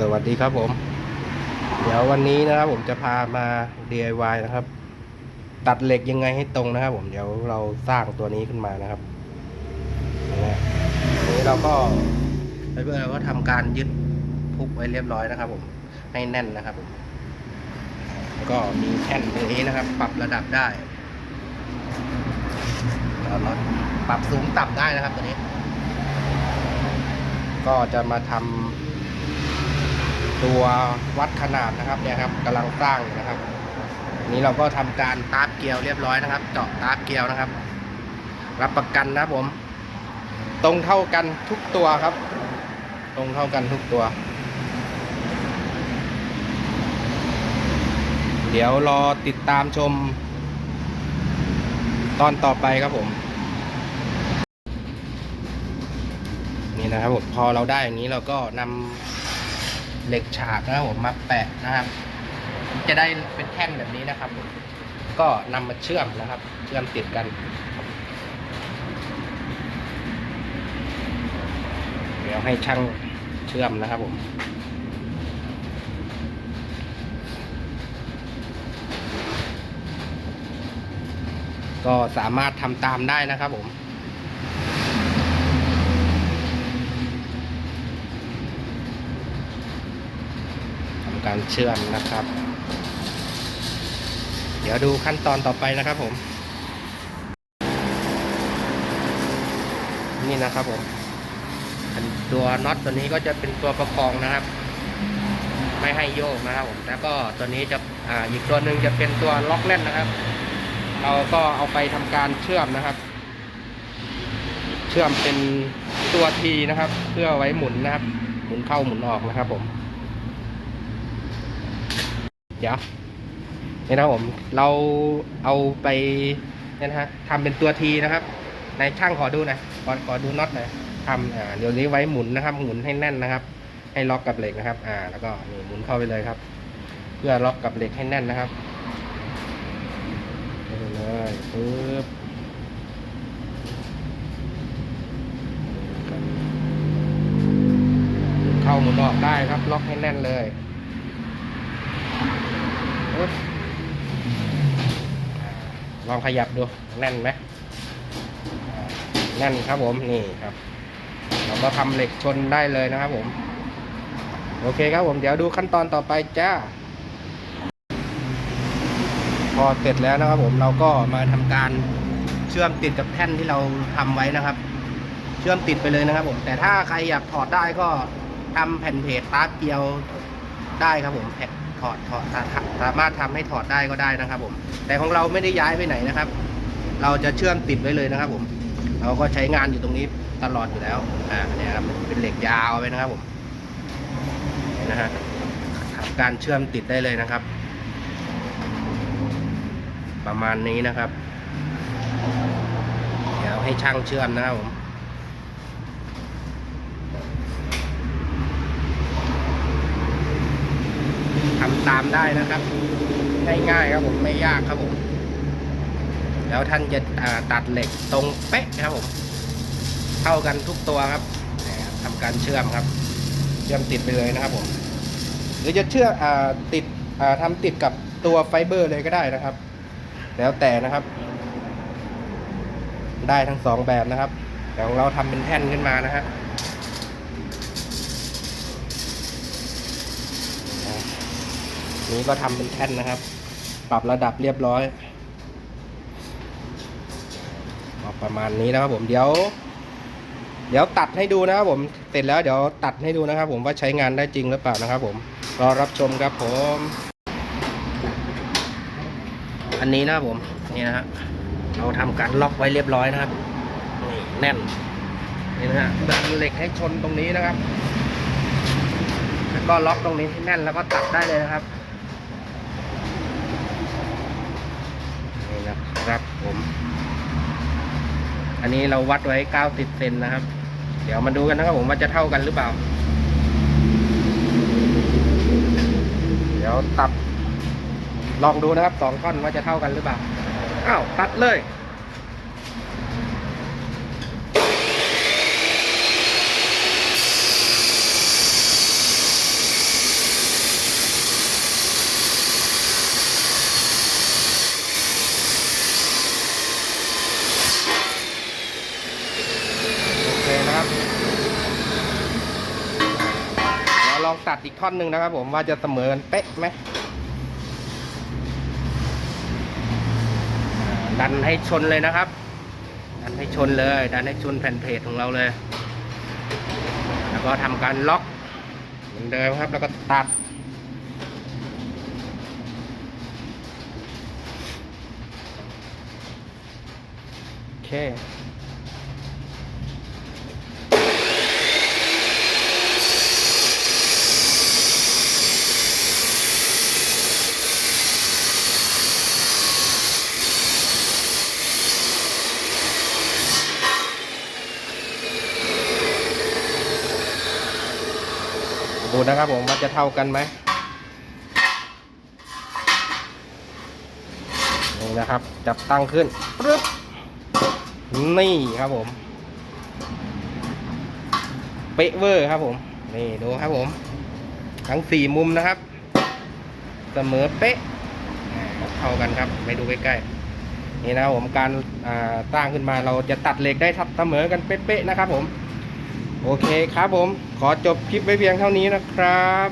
สวัสดีครับผม เดี๋ยววันนี้นะครับผมจะพามา DIY นะครับ ตัดเหล็กยังไงให้ตรงนะครับ ผมเดี๋ยวเราสร้างตัวนี้ขึ้นมานะครับนี่เราก็ไฟเบอร์เราก็ทำการยึดพุกไว้เรียบร้อยนะครับ ผมให้แน่นนะครับผมก็มีแท่นตรงนี้นะครับ ปรับระดับได้เราปรับสูงต่ำได้นะครับตัวนี้ ก็จะมาทำ ตัววัดขนาดนะครับเนี่ยครับกำลังสร้างนะครับ นี้เราก็ทำการตาร์ฟเกลียวเรียบร้อยนะครับ เจาะตาร์ฟเกลียวนะครับ รับประกันนะผม ตรงเท่ากันทุกตัวครับ ตรงเท่ากันทุกตัว เดี๋ยวรอติดตามชม ตอนต่อไปครับผมนี่นะครับผมพอเราได้อย่างนี้เราก็นำ เหล็กฉากนะครับผมมาแปะนะครับ จะได้เป็นแท่นแบบนี้นะครับผมก็นำมาเชื่อมนะครับ เชื่อมติดกัน เดี๋ยวให้ช่างเชื่อมนะครับผมก็สามารถทำตามได้นะครับผม การเชื่อมนะครับ เดี๋ยวดูขั้นตอนต่อไปนะครับผม นี่นะครับผมตัวน็อตตัวนี้ก็จะเป็นตัวประคองนะครับ ไม่ให้โยกนะครับผม แล้วก็ตัวนี้จะอ่าอีกตัวหนึ่งจะเป็นตัวล็อกแน่นนะครับ เราก็เอาไปทำการเชื่อมนะครับ เชื่อมเป็นตัวทีนะครับ เพื่อไว้หมุนนะครับ หมุนเข้าหมุนออกนะครับผม เดี๋ยวนี่นะครับผมเราเอาไปเนี่ยนะฮะทำเป็นตัวทีนะครับในช่างขอดูน่อยขอขอดูน็อตหน่อยทำอ่าเดี๋ยวนี้ไว้หมุนนะครับ หมุนให้แน่นนะครับ ให้ล็อกกับเหล็กนะครับ อ่า แล้วก็นี่หมุนเข้าไปเลยครับ เพื่อล็อกกับเหล็กให้แน่นนะครับเข้าไปเลยปึ๊บเข้าหมุนออกได้ครับ ล็อกให้แน่นเลย ปึ๊บลองขยับดูแน่นไหมแน่นครับผมนี่ครับ เราก็ทำเหล็กชนได้เลยนะครับผม โอเคครับผมเดี๋ยวดูขั้นตอนต่อไปจ้า พอเสร็จแล้วนะครับผมเราก็มาทำการเชื่อมติดกับแท่นที่เราทำไว้นะครับ เชื่อมติดไปเลยนะครับผม แต่ถ้าใครอยากถอดได้ก็ทำแผ่นเพจตาร์เกลียวได้ครับผมแผ่น ถอดถอดสามารถทำให้ถอดได้ก็ได้นะครับ ผม แต่ของเราไม่ได้ย้ายไปไหนนะครับ เราจะเชื่อมติดไว้เลยนะครับ ผม เราก็ใช้งานอยู่ตรงนี้ตลอดอยู่แล้ว อ่าเนี่ยครับเป็นเหล็กยาวไปนะครับ ผมนี่นะฮะทำการเชื่อมติดได้เลยนะครับ ประมาณนี้นะครับ เดี๋ยวให้ช่างเชื่อมนะครับผม ตามได้นะครับง่ายๆครับผมไม่ยากครับผม แล้วท่านจะตัดเหล็กตรงเป๊ะนะครับผมเท่ากันทุกตัวครับทำการเชื่อมครับ เชื่อมติดไปเลยนะครับผมหรือจะเชื่ออติดอ่าทำติดกับตัวไฟเบอร์เลยก็ได้นะครับ แล้วแต่นะครับ ได้ทั้งสองแบบนะครับแต่ของเราทำเป็นแท่นขึ้นมานะฮะอ่า นี้ก็ทำเป็นแท่นนะครับ ปรับระดับเรียบร้อยก็ประมาณนี้นะครับผมเดี๋ยว เดี๋ยวตัดให้ดูนะครับผมเสร็จแล้วเดี๋ยวตัดให้ดูนะครับ ผมว่าใช้งานได้จริงหรือเปล่านะครับ ผมรอรับชมครับผม อันนี้นะครับผมนี่นะฮะเราทำการล็อกไว้เรียบร้อยนะครับนี่แน่นนี่นะฮะดันเหล็กให้ชนตรงนี้นะครับ แล้วก็ล็อกตรงนี้ให้แน่นแล้วก็ตัดได้เลยนะครับ นะครับผม อันนี้เราวัดไว้ 90 เซนนะครับ เดี๋ยวมาดูกันนะครับผมว่าจะเท่ากันหรือเปล่า เดี๋ยวตัด ลองดูนะครับสองท่อนว่าจะเท่ากันหรือเปล่า อ้าว ตัดเลย ดอีกท่อนหนึ่งนะครับผมว่าจะเสมอกันเป๊ะไหมดันให้ชนเลยนะครับ ดันให้ชนเลย ดันให้ชนแผ่นเพจของเราเลย แล้วก็ทำการล็อกเหมือนเดิมครับ แล้วก็ตัด โอเค ดูนะครับผมว่าจะเท่ากันไหมนี่นะครับ จับตั้งขึ้นปึ๊บนี่ครับผมเป๊ะเวอร์ครับผม นี่ดูครับผม ทั้งสี่มุมนะครับ เสมอเป๊ะเท่ากันครับไปดูใกล้ๆนี่นะครับผมการตั้งขึ้นมาเราจะตัดเหล็กได้ทับเสมอกันเป๊ะๆนะครับผม โอเคครับผม ขอจบคลิปไว้เพียงเท่านี้นะครับ